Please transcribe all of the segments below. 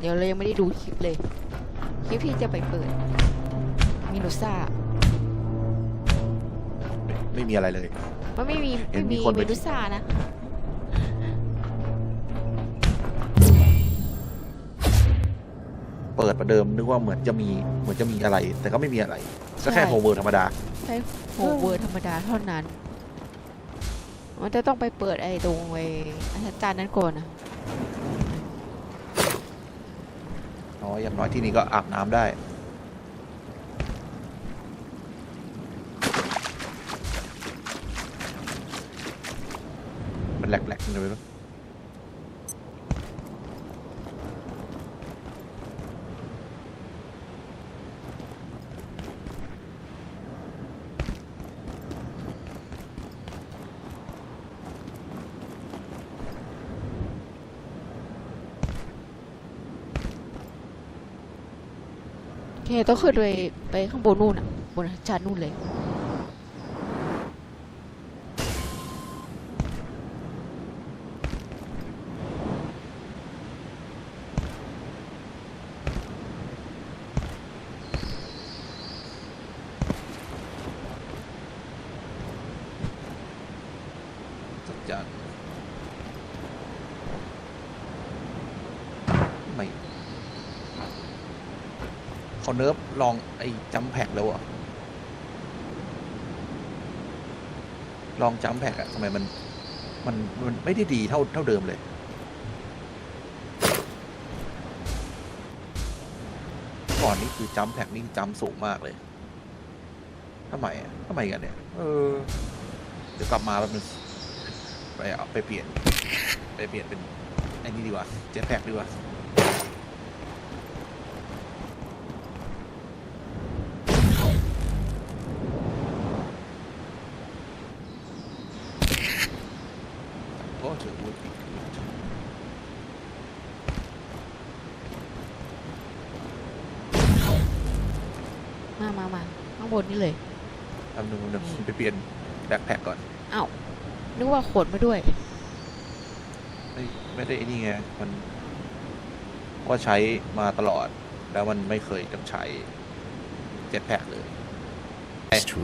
เดี๋ยวเรายังไม่ได้ดูคลิปเลย คลิปที่จะไปเปิดมินูซ่าไม่ไม่มีอะไรเลย มันไม่มีเห็ไม่นมีมีคนไป มินูซ่านะ เปิดประเดิมนึกว่าเหมือนจะมีเหมือนจะมีอะไร แต่ก็ไม่มีอะไร ก็แค่ใช่ โฮเวอร์ธรรมดา ใช้โฮเวอร์ธรรมดาเท่านั้น มันจะต้องไปเปิดไอ้ตรงไอ้อาจารย์นั้นก่อนนะ อ๋ออย่างน้อยที่นี่ก็อาบน้ำได้ มันแหลกๆเลยป ต้องขึ้นไปไปข้างบนนู่นอะบนชั้นนู่นเลย จัดจานไม่ เขาเนิร์ฟลองไอ้จัมแพกแล้วอะลองจัมแพกอะทำไมมัน มันมันไม่ได้ดีเท่าเท่าเดิมเลย ก่อนนี่คือจัมแพกนี่จัมสูงมากเลยทำไมอะทำไมกันเนี่ย เออ เดี๋ยวกลับมาแป๊บนึงไปเอาไปเปลี่ยน ไปเปลี่ยนเป็นไอ้นี่ดีกว่า เจ็ตแพกดีกว่า โอ้ถือวุ้ยมามามาข้างบนนี่เลยทำหนึ่งหนึ่งไปเปลี่ยนแบ็คแพ็กก่อนนึกว่าขนมาด้วย ไม่ไม่ได้ไอ้นี่ไง มันก็ใช้มาตลอด แล้วมันไม่เคยต้องใช้เจ็ตแพ็กเลย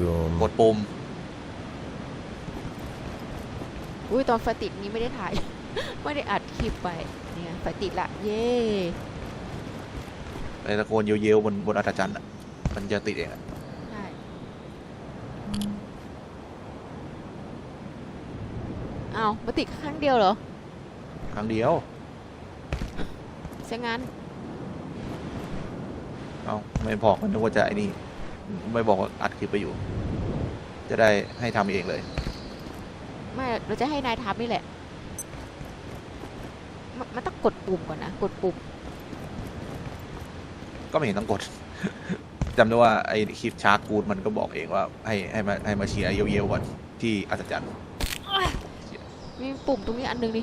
room. กดปุ่ม อุ้ยตอนไฟติดนี้ไม่ได้ถ่าย ไม่ได้อัดคลิปไปเนี่ยไฟติดละเย้ไอ้ตะโกนเยวๆบนบนอัฐจันทร์อะมันจะติดเองอะใช่เอามาติดครั้งเดียวเหรอครั้งเดียวใช่งั้นเอาไม่บอกมันนึกว่าจะไอ้นี่ ไม่บอกว่าอัดคลิปไปอยู่ จะได้ให้ทำเองเลย ไม่เราจะให้นายทำนี่แหละมนมันต้องกดปุ่มก่อนนะ กดปุ่ม ก็ไม่เห็นต้องกด จำได้ว่าไอ้คลิปชาร์กกูดมันก็บอกเองว่า ให้ให้มาให้มาเชียร์เยวๆก่อนที่อัศจรรย์มีปุ่มตรงนี้อันหนึงดิ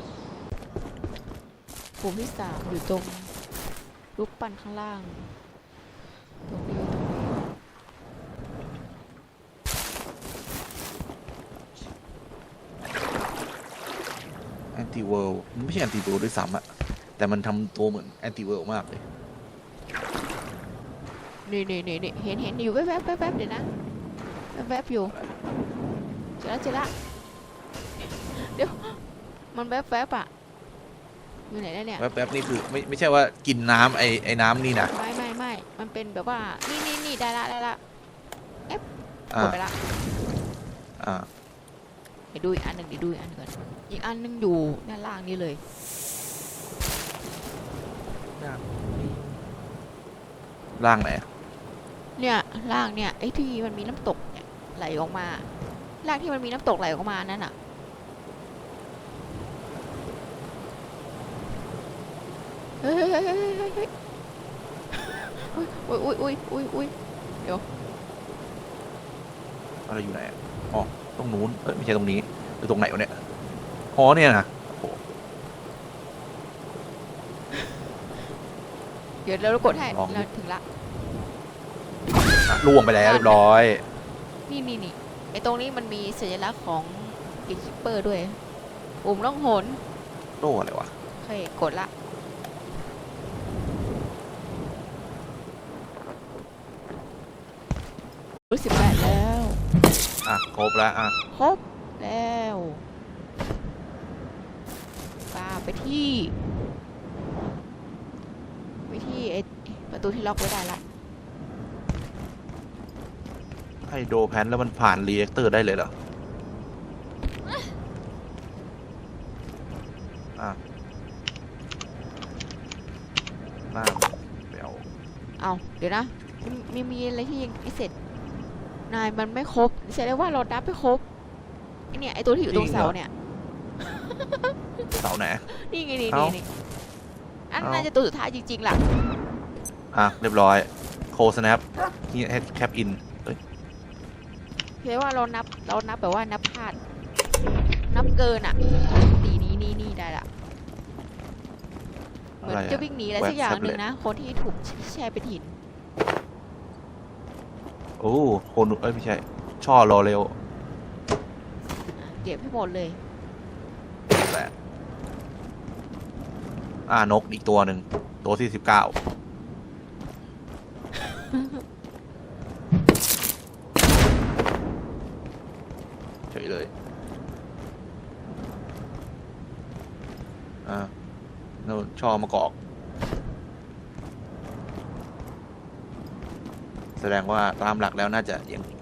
ปุ่มที่สามอยู่ตรงรูปปั้นข้างล่าง ตรงนี้ตรงนี้ แอนตี้ เวิลด์มันไม่ใช่แอนตี้เวิลด์ด้วยซ้ำอะแต่มันทำตัวเหมือนแอนตี้เวิลด์มากเลย นี่นี่นี่นี่เห็นเห็นอยู่แวบแวบแวบแวบเดี๋ยวนะแวบแวบอยู่เจอแล้วเจอแล้วเดี๋ยว มันแวบแวบอะอยู่ไหนแล้วเนี่ยแป๊บๆนี่คือไม่ไม่ใช่ว่ากินน้ำไอ้ไอ้น้ำนี่นะไม่ไม่ไม่มันเป็นแบบว่า นี่นี่นี่ได้ละได้ละกอ่าดไปละอ่าเดี๋ยวดูอีกอันหนึ่งเดี๋ยวดูอีกอันหนึ่งก่อนอีกอันหนึ่งอยู่ด้านล่างนี่เลยร่างไหนอะเนี่ยล่างเนี่ยไอ้ที่มันมีน้ำตกเนี่ยไหลออกมาล่างที่มันมีน้ำตกไหลออกมานั่นน่ะเฮ้ยเฮ้ยเฮ้ยเฮ้ยเฮ้ยเฮ้ยอุ้ยอุ้ยอุ้ยอุ้ยอุ้ยอะไรอยู่ไหนอะอ๋อตรงนู้นเอ้ยไม่ใช่ตรงนี้ ตรงไหนวะเนี่ยอ๋อเนี่ยนะเดี๋ยวเรากดให้เราถึงละล่วงไปแล้วเรียบร้อย นี่นี่นี่ไอตรงนี้มันมีสัญลักษณ์ของกิคิปเปอร์ด้วย อุ่มล่องหนโล่อะไรวะเคยกดละ รู้สิบแปดแล้ว อะ ครบแล้วอะ ครบ แล้วปาไปที่ ไปที่ไอประตูที่ล็อกไว้ได้ละให้โดแพนแล้วมันผ่านรีแอคเตอร์ได้เลยเหรออะหน้าไปเอาเอาเดี๋ยวนะมมีมีอะไรที่ยังไม่เสร็จนายมันไม่ครบแสดงว่าเราดับไม่ครบไอ เนี่ยไอตัวที่อยู่ตรงเสาเนี่ย เสาไหน นี่ไงนี่เอ้านี่นี่อันเอ้าน่าจะตัวสุดท้ายจริงๆล่ะ อะ เรียบร้อย โคสแนปที่ให้แคปอินเอ้ยเพียงว่าเรานับเรานับแบบว่านับพลาด นับเกินอะตีนี้นี่นี่ได้ละเหมือนอะไรจะอะวิ่งหนีอะไรแว็สักกอย่างหนึ่งแท็บเล็ตนะ คนที่ถูกแช่เป็นหิน โอ้โคนเอ้ยไม่ใช่ ช่อรอเร็วอะ เก็บให้หมดเลย แปดอ่านกอีกตัวหนึ่งตัวที่สิบเก้าเฉยเลยอ่าโน่ช่อมะกอก แสดงว่าตามหลักแล้วน่าจะย่างนี้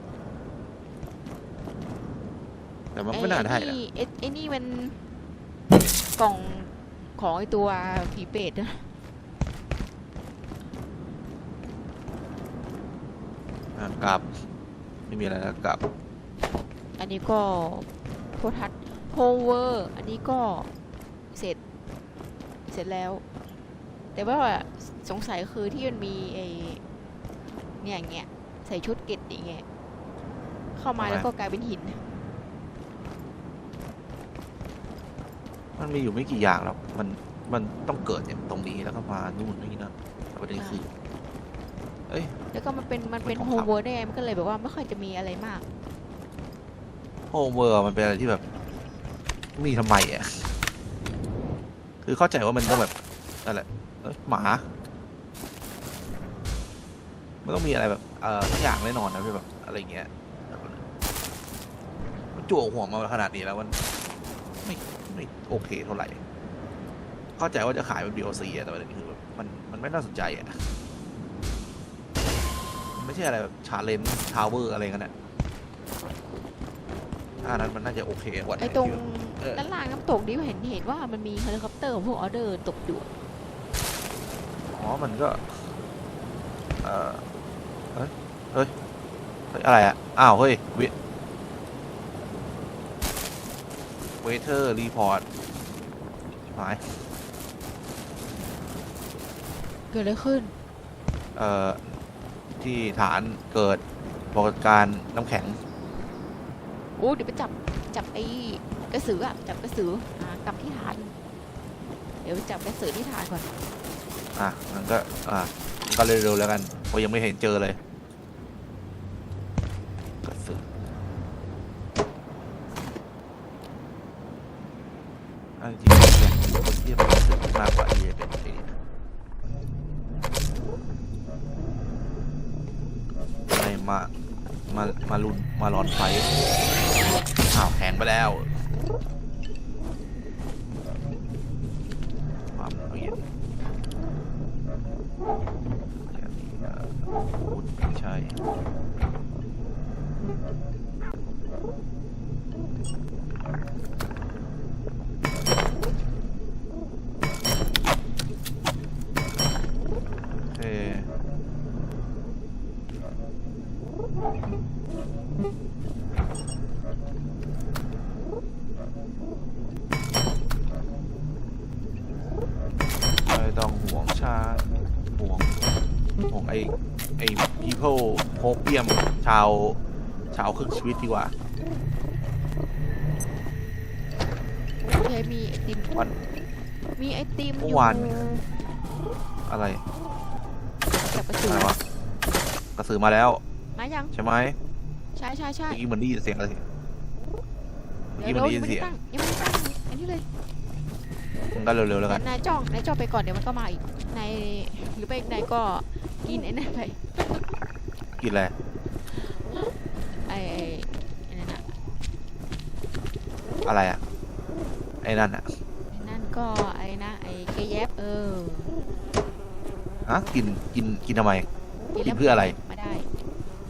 แต่มันไม่น่าได้ไอ้นะนี่ไอ้ไอ้นี่มันกล่องของไอ้ตัวผีเป็ดนะอะกลับ ไม่มีอะไรแล้วกลับ อันนี้ก็โทรทัศน์โฮเวอร์ อันนี้ก็เสร็จ เสร็จแล้ว แต่ว่าสงสัยคือที่มันมีไอเนี่ยอย่างเงี้ยใส่ชุดเกตอย่างเงี้ยเข้ามาทำไม แล้วก็กลายเป็นหิน มันมีอยู่ไม่กี่อย่างแล้วมันมันต้องเกิดอย่างตรงนี้แล้วก็มานู่นนี่นั่นแต่ประเด็นคือ เอ้ย แล้วก็มันเป็นมันเป็นเป็นโฮทองคำเวอร์ได้ไงมันก็เลยแบบว่าไม่ค่อยจะมีอะไรมากโฮมเวอร์มันเป็นอะไรที่แบบมีทำไมอะคือเข้าใจว่ามันต้องแบบอะไรเอ้ยหมามันต้องมีอะไรแบบเอ่อสักอย่างแน่นอนนะพี่แบบอะไรเงี้ยมันจั่วหัวมาขนาดนี้แล้วมันไม่ ไม่โอเคเท่าไหร่ เข้าใจว่าจะขายเป็น DLC อะแต่ประเด็นคือแบบมันมันไม่น่าสนใจอะมันไม่ใช่อะไรแบบชาเลนจ์ทาวเวอร์อะไรกันอะถ้านั้นมันน่าจะโอเคกว่าไอ้ตรงที่เออด้านล่างน้ำตกนี่เห็นเห็นว่ามันมีเฮลิคอปเตอร์ของพวกออเดอร์ตกอยู่อ๋อมันก็ เออเฮ้ยเฮ้ยเฮ้ยอะไรอะอ้าวเฮ้ยเว เวเทอร์ รีพอร์ตหายเกิดอะไรขึ้น เอ่อ ที่ฐานเกิดปรากฏการณ์น้ำแข็ง โอ้ เดี๋ยวไปจับ จับไอ้กระสืออะจับกระสืออ่ากลับที่ฐาน เดี๋ยวไปจับกระสือที่ฐานก่อน อะ มันก็ อะมันก็เร็วๆแล้วกันเพราะยังไม่เห็นเจอเลยกระสืออันจริงๆอยากมีคนที่เป็นกระสือมากกว่าที่จะเป็นไอ้นี่อะไร มา มา มาลุนมาร้อนไฟอ้าวแข็งไปแล้วความเปลี่ยนใช่ใช่ โฮเปียมชาวชาวครึ่งชีวิตดีกว่าโอเคมีไอติมวัน มีไอติมอเมื่ยู่อวาน อะไรจับกระสือะอไรวะกระสือมาแล้ว มายังใช่ไหมใช่ใช่ใช่เมื่อกี้เหมือนได้ยินเสียงอะไรเมื่อเดี๋กี้ยวมันเราได้ยิยันงไม่เสียงได้ตั้งยังไม่ได้ตั้งอันนี้เลยมันก็เร็วๆแล้วกันนายจ้องนายจ้องไปก่อนเดี๋ยวมันก็มาอีกนายหรือไปนายก็กินไอ้นั่นไป กินอะไรไอ้ไอ้ไอ้นั่นอะอะไรอะไอ้นั่นอะไอ้นั่นก็ไอ้นะไอ้เกยแยบเออฮะกินกินกินทำไม กินกิแล้นวเพื่ออะไร มาได้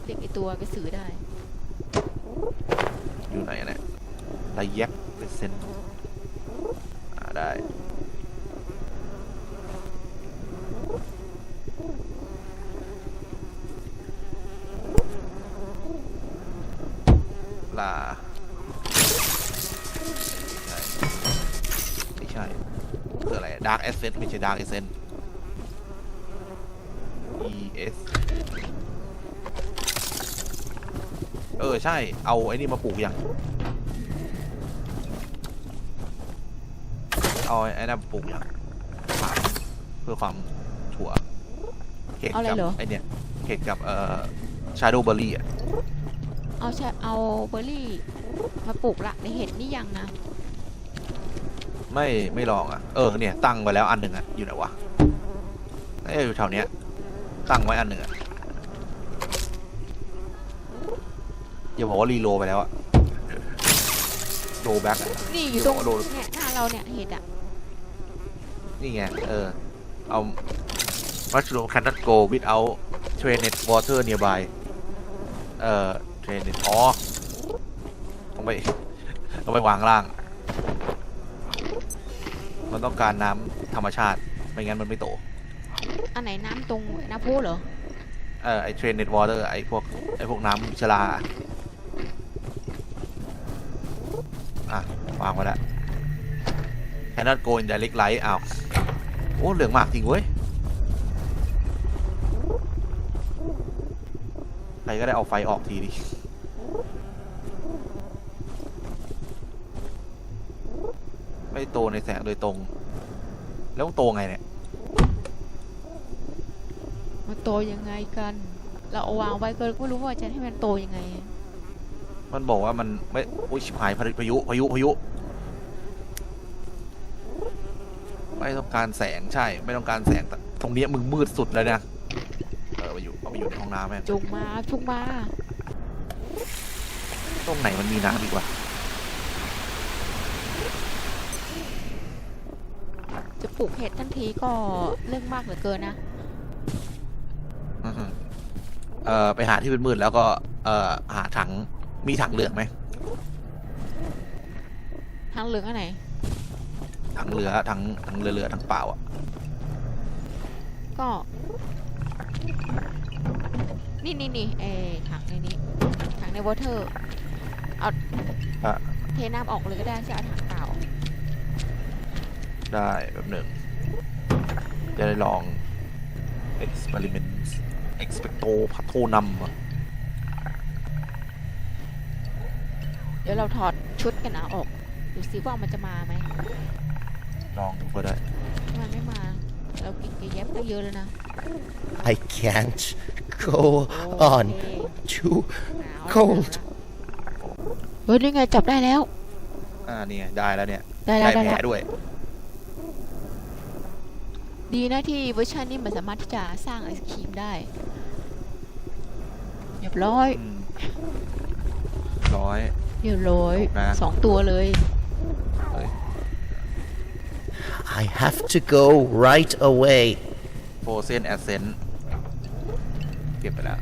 เรียกไอ้ตัวกระสือได้ อยู่ไหนอะเนี่ยไดแยกเป็นเซนอ่าได้ ลาไม่ใช่คืออะไรดาร์กเอเซนไม่ใช่ดาร์กเอเซน E S เออ ใช่ เอาไอ้นี่มาปลูกยังเอาไอ้นั่นมาปลูกยังถามเพื่อความถั่วเห็ดเอาอะไรกัเหรอไอเนี่ยเห็ดกับเอ่อชาโดว์เบอร์รี่อะ เอาใช่เอาเบอร์รี่มาปลูกละในเห็ดนี่ยังนะไม่ไม่ลองอะ เออเนี่ยตั้งไว้แล้วอันหนึ่งอะอยู่ไหนวะเอ้ยอยู่แถวเนี้ย ตั้งไว้อันหนึ่งอะอย่าบอกว่ารีโหลดไปแล้วอะโลแบ็กอะนี่อยู่ตรงเดี๋ยวเอาโลเนี่ยหน้าเราเนี่ยเห็ดอะนี่ไงเออเอา mushroom cannot go without drained water nearby เอ่อ drained อ๋อต้องไปต้องไปวางล่าง มันต้องการน้ำธรรมชาติ ไม่งั้นมันไม่โต อันไหนน้ำตรงน้ำพุเหรอ เออไอ drained water ไอพวกไอพวกน้ำชลา อะ วางไว้แล้ว cannot go in direct light อ้าว โอ้ เหลืองมากจริงเว้ย ใค รก็ได้เอาไฟออกทีดิไม่โตในแสงโดยตรง แล้วมันโตไงเนี่ย มันโตยังไงกัน เราเอาวางไว้ก็ไม่รู้ว่าจะให้มันโตยังไง มันบอกว่ามันไม่อุ้ยชิบหายพายุพายุพายุพายุ ไม่ต้องการแสงใช่ ไม่ต้องการแสงแต่ตรงเนี้ยมึงมืดสุดแล้วนะเออ ไปอยู่เอาไปอยู่ในห้องน้ำแม่งจงมาจงมาตรงไหนมันมีน้ำอีกวะจะปลูกเห็ดทันทีก็เรื่องมากเหลือเกินนะอื้อหือเอ่อไปหาที่เป็นมืดๆแล้วก็ เอ่อหาถังมีถังเหลืองไหมทางเหลืองอันไหน ถังเรือถังถังเรือเรือถังเปล่าอะก็ นี่นี่นี่เออถังในนี้ถังในวอเตอร์เอาอะ เทน้ำออกเลยก็ได้ใช่เอาถังเปล่าได้แบบหนึ่ง จะได้ลอง experiment expecto patronum อะเดี๋ยวเราถอดชุดกันเอาออกดูซิว่ามันจะมาไหมลองดูก็ได้ถ้ามันไม่มา เรากินกระแยบตั้งเยอะเลยนะ I can't go โอ on เค too หนาว cold เฮ้ยนี่ไงจับได้แล้ว อ่านี่ไงได้แล้วเนี่ยได้แล้วได้ได้แผลแล้วด้วย ดีนะที่เวอร์ชันนี้มันสามารถที่จะสร้างไอศครีมได้เรียบร้อยอืมร้อย เรียบร้อยนะ สองตัวเลย I have to go right away. โฟเซนแอสเซนเก็บไปแล้ว